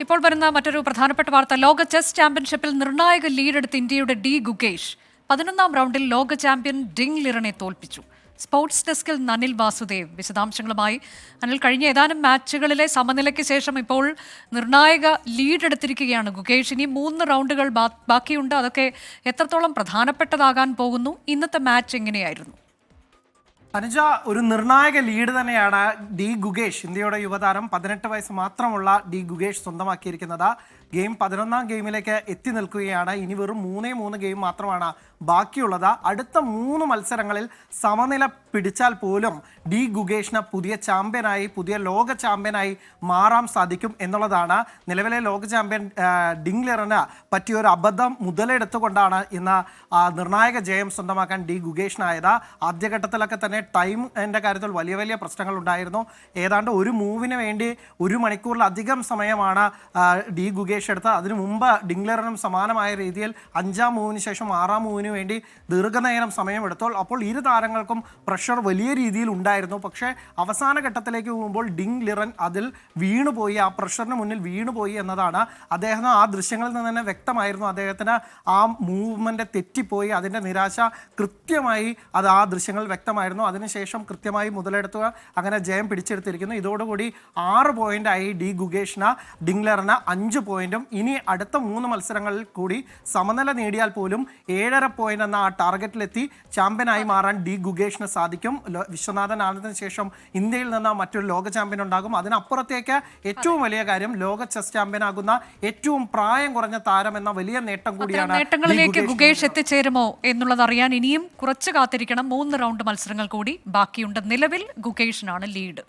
ഇപ്പോൾ വരുന്ന മറ്റൊരു പ്രധാനപ്പെട്ട വാർത്ത. ലോക ചെസ് ചാമ്പ്യൻഷിപ്പിൽ നിർണായക ലീഡെടുത്ത് ഇന്ത്യയുടെ ഡി ഗുകേഷ് പതിനൊന്നാം റൗണ്ടിൽ ലോക ചാമ്പ്യൻ ഡിങ് ലിറനെ തോൽപ്പിച്ചു. സ്പോർട്സ് ഡെസ്കിൽ അനിൽ വാസുദേവ് വിശദാംശങ്ങളുമായി. അനിൽ കഴിഞ്ഞ ഏതാനും മാച്ചുകളിലെ സമനിലയ്ക്ക് ശേഷം ഇപ്പോൾ നിർണായക ലീഡ് എടുത്തിരിക്കുകയാണ് ഗുകേഷ്. ഇനി മൂന്ന് റൗണ്ടുകൾ ബാക്കിയുണ്ട്. അതൊക്കെ എത്രത്തോളം പ്രധാനപ്പെട്ടതാകാൻ പോകുന്നു? ഇന്നത്തെ മാച്ച് എങ്ങനെയായിരുന്നു? അനുജ ഒരു നിർണായക ലീഡ് തന്നെയാണ് ഡി ഗുഗേഷ് ഇന്ത്യയുടെ യുവതാരം പതിനെട്ട് വയസ്സ് മാത്രമുള്ള ഡി ഗുഗേഷ് സ്വന്തമാക്കിയിരിക്കുന്നത്. ഗെയിം പതിനൊന്നാം ഗെയിമിലേക്ക് എത്തി നിൽക്കുകയാണ്. ഇനി വെറും മൂന്നേ മൂന്ന് ഗെയിം മാത്രമാണ് ബാക്കിയുള്ളത്. അടുത്ത മൂന്ന് മത്സരങ്ങളിൽ സമനില പിടിച്ചാൽ പോലും ഡി ഗുഗേഷിന് പുതിയ ചാമ്പ്യനായി പുതിയ ലോക ചാമ്പ്യനായി മാറാൻ സാധിക്കും എന്നുള്ളതാണ്. നിലവിലെ ലോക ചാമ്പ്യൻ ഡിംഗ്ലറിന് പറ്റിയ ഒരു അബദ്ധം മുതലെടുത്തുകൊണ്ടാണ് ഇന്ന് നിർണായക ജയം സ്വന്തമാക്കാൻ ഡി ഗുഗേഷിനായത് ആദ്യഘട്ടത്തിലൊക്കെ തന്നെ ടൈമിന്റെ കാര്യത്തിൽ വലിയ വലിയ പ്രശ്നങ്ങൾ ഉണ്ടായിരുന്നു ഏതാണ്ട് ഒരു മൂവിന് വേണ്ടി ഒരു മണിക്കൂറിലധികം സമയമാണ് ഡി ഗുഗേഷ് എടുത്തത്. അതിനു മുമ്പ് ഡിംഗ്ലറിനും സമാനമായ രീതിയിൽ അഞ്ചാം മൂവിന് ശേഷം ആറാം മൂവിന് വേണ്ടി ദീർഘനേരം സമയമെടുത്തോൾ അപ്പോൾ ഇരു താരങ്ങൾക്കും പ്രഷർ വലിയ രീതിയിൽ ഉണ്ടായിരുന്നു. പക്ഷേ അവസാന ഘട്ടത്തിലേക്ക് പോകുമ്പോൾ ഡിങ് ലിറൻ അതിൽ വീണുപോയി ആ പ്രഷറിന് മുന്നിൽ വീണുപോയി എന്നതാണ് അദ്ദേഹം ആ ദൃശ്യങ്ങളിൽ നിന്ന് തന്നെ വ്യക്തമായിരുന്നു. അദ്ദേഹത്തിന് ആ മൂവ്മെന്റ് തെറ്റിപ്പോയി അതിന്റെ നിരാശ കൃത്യമായി അത് ആ ദൃശ്യങ്ങളിൽ വ്യക്തമായിരുന്നു. അതിനുശേഷം കൃത്യമായി മുതലെടുത്തുക. അങ്ങനെ ജയം പിടിച്ചെടുത്തിരിക്കുന്നു. ഇതോടുകൂടി ആറ് പോയിന്റായി ഡി ഗുഗേഷിന് ഡിംഗ്ലറിന് അഞ്ച് പോയിന്റും ഇനി അടുത്ത മൂന്ന് മത്സരങ്ങളിൽ കൂടി സമനില നേടിയാൽ പോലും ഏഴര പോയിന്റ് എന്ന ആ ടാർഗറ്റിലെത്തി ചാമ്പ്യനായി മാറാൻ ഡി ഗുഗേഷിന് സാധിക്കും. വിശ്വനാഥൻ ആനന്ദിന് ശേഷം ഇന്ത്യയിൽ നിന്ന് മറ്റൊരു ലോക ചാമ്പ്യൻ ഉണ്ടാകും. അതിനപ്പുറത്തേക്ക് ഏറ്റവും വലിയ കാര്യം ലോക ചെസ് ചാമ്പ്യനാകുന്ന ഏറ്റവും പ്രായം കുറഞ്ഞ താരം എന്ന വലിയ നേട്ടം കൂടിയാണ് നേട്ടങ്ങളിലേക്ക് ഗുഗേഷ് എത്തിച്ചേരുമോ എന്നുള്ളത് അറിയാൻ ഇനിയും കുറച്ച് കാത്തിരിക്കണം. മൂന്ന് റൗണ്ട് മത്സരങ്ങൾ കൂടി ബാക്കിയുണ്ട്. നിലവിൽ ഗുകേഷിനാണ് ലീഡ്.